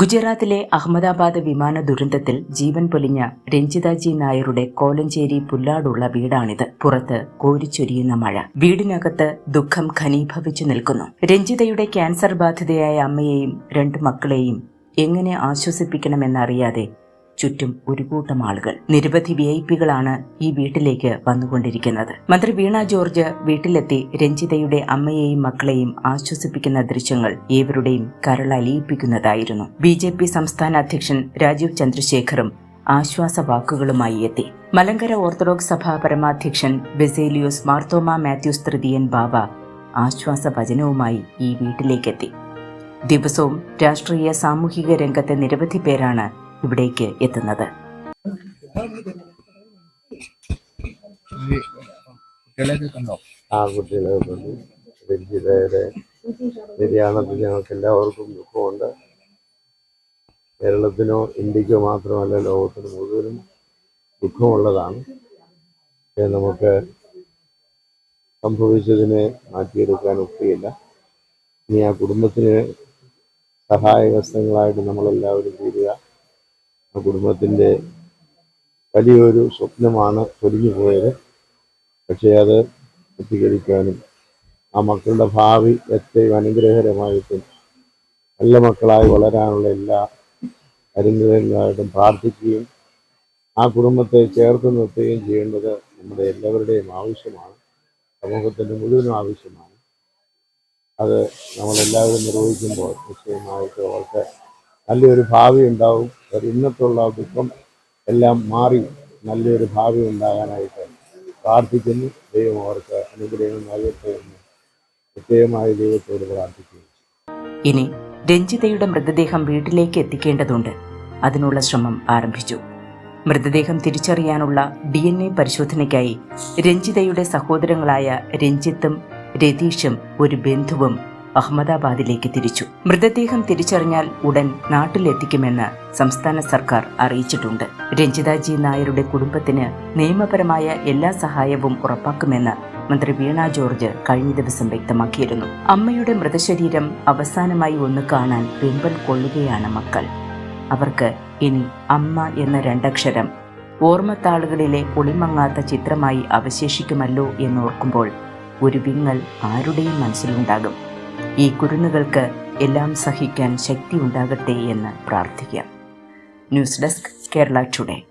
ഗുജറാത്തിലെ അഹമ്മദാബാദ് വിമാന ദുരന്തത്തിൽ ജീവൻ പൊലിഞ്ഞ രഞ്ജിതാജി നായരുടെ കോലഞ്ചേരി പുല്ലാടുള്ള വീടാണിത്. പുറത്ത് കോരിച്ചൊരിയുന്ന മഴ. വീടിനകത്ത് ദുഃഖം ഖനീഭവിച്ചു നിൽക്കുന്നു. രഞ്ജിതയുടെ ക്യാൻസർ ബാധിതയായ അമ്മയെയും രണ്ട് മക്കളെയും എങ്ങനെ ആശ്വസിപ്പിക്കണമെന്നറിയാതെ ചുറ്റും ഒരു കൂട്ടം ആളുകൾ. നിരവധി വി ഐ പികളാണ് ഈ വീട്ടിലേക്ക് വന്നുകൊണ്ടിരിക്കുന്നത്. മന്ത്രി വീണ ജോർജ് വീട്ടിലെത്തി രഞ്ജിതയുടെ അമ്മയെയും മക്കളെയും ആശ്വസിപ്പിക്കുന്ന ദൃശ്യങ്ങൾ ഏവരുടെയും കരളലിയിപ്പിക്കുന്നതായിരുന്നു ബി ജെ പി സംസ്ഥാന അധ്യക്ഷൻ രാജീവ് ചന്ദ്രശേഖറും ആശ്വാസ വാക്കുകളുമായി എത്തി. മലങ്കര ഓർത്തഡോക്സ് സഭ പരമാധ്യക്ഷൻ ബെസേലിയോസ് മാർത്തോമ മാത്യൂസ് തൃതീയൻ ബാബ ആശ്വാസ വചനവുമായി ഈ വീട്ടിലേക്കെത്തി. ദിവസവും രാഷ്ട്രീയ സാമൂഹിക രംഗത്തെ നിരവധി പേരാണ് ഇവിടേക്ക് എത്തുന്നത്. നിര്യാണത്തിൽ ഞങ്ങൾക്ക് എല്ലാവർക്കും ദുഃഖമുണ്ട്. കേരളത്തിനോ ഇന്ത്യക്കോ മാത്രമല്ല ലോകത്തിന് മുഴുവനും ദുഃഖമുള്ളതാണ്. നമുക്ക് സംഭവിച്ചതിനെ മാറ്റിയെടുക്കാൻ ഒക്കെയില്ല. ഇനി ആ കുടുംബത്തിന് സഹായഹസ്തങ്ങളായിട്ട് നമ്മളെല്ലാവരും തീരുക. ആ കുടുംബത്തിന്റെ വലിയൊരു സ്വപ്നമാണ് പൊലിഞ്ഞു പോയത് പക്ഷേ അത് എത്തിക്കഴിക്കാനും ആ മക്കളുടെ ഭാവി എത്രയും അനുഗ്രഹകരമായിട്ടും നല്ല മക്കളായി വളരാനുള്ള എല്ലാ അനുഗ്രഹങ്ങളായിട്ടും പ്രാർത്ഥിക്കുകയും ആ കുടുംബത്തെ ചേർത്ത് നിർത്തുകയും ചെയ്യേണ്ടത് നമ്മുടെ എല്ലാവരുടെയും ആവശ്യമാണ്. സമൂഹത്തിന്റെ മുഴുവനും ആവശ്യമാണ്. അത് നമ്മളെല്ലാവരും നിർവഹിക്കുമ്പോൾ നിശ്ചയമായിട്ട് അവർക്ക് നല്ലൊരു ഭാവി ഉണ്ടാവും. അത് ഇന്നത്തുള്ള ദുഃഖം എല്ലാം മാറി നല്ലൊരു ഭാവി ഉണ്ടാകാനായിട്ട് പ്രാർത്ഥിക്കുന്നു. ദൈവം അവർക്ക് അനുഗ്രഹം നൽകട്ടെ എന്ന് പ്രത്യേകമായി ദൈവത്തോട് പ്രാർത്ഥിക്കുന്നു. ഇനി രഞ്ജിതയുടെ മൃതദേഹം വീട്ടിലേക്ക് എത്തിക്കേണ്ടതുണ്ട്. അതിനുള്ള ശ്രമം ആരംഭിച്ചു. മൃതദേഹം തിരിച്ചറിയാനുള്ള ഡി എൻ എ പരിശോധനയ്ക്കായി രഞ്ജിതയുടെ സഹോദരങ്ങളായ രഞ്ജിത്തും രതീഷും ഒരു ബന്ധുവും അഹമ്മദാബാദിലേക്ക് തിരിച്ചു. മൃതദേഹം തിരിച്ചറിഞ്ഞാൽ ഉടൻ നാട്ടിലെത്തിക്കുമെന്ന് സംസ്ഥാന സർക്കാർ അറിയിച്ചിട്ടുണ്ട്. രഞ്ജിതാജി നായരുടെ കുടുംബത്തിന് നിയമപരമായ എല്ലാ സഹായവും ഉറപ്പാക്കുമെന്ന് മന്ത്രി വീണ ജോർജ് കഴിഞ്ഞ ദിവസം വ്യക്തമാക്കിയിരുന്നു. അമ്മയുടെ മൃതശരീരം അവസാനമായി ഒന്ന് കാണാൻ വെമ്പൽ കൊള്ളുകയാണ് മക്കൾ. അവർക്ക് ഇനി അമ്മ എന്ന രണ്ടക്ഷരം ഓർമ്മത്താളുകളിലെ ഒളിമങ്ങാത്ത ചിത്രമായി അവശേഷിക്കുമല്ലോ എന്നോർക്കുമ്പോൾ ഒരു വിങ്ങൽ ആരുടെയും മനസ്സിലുണ്ടാകും. ഈ കുരുന്നുകൾക്ക് എല്ലാം സഹിക്കാൻ ശക്തി ഉണ്ടാകട്ടെ എന്ന് പ്രാർത്ഥിക്കാം. News desk Kerala today.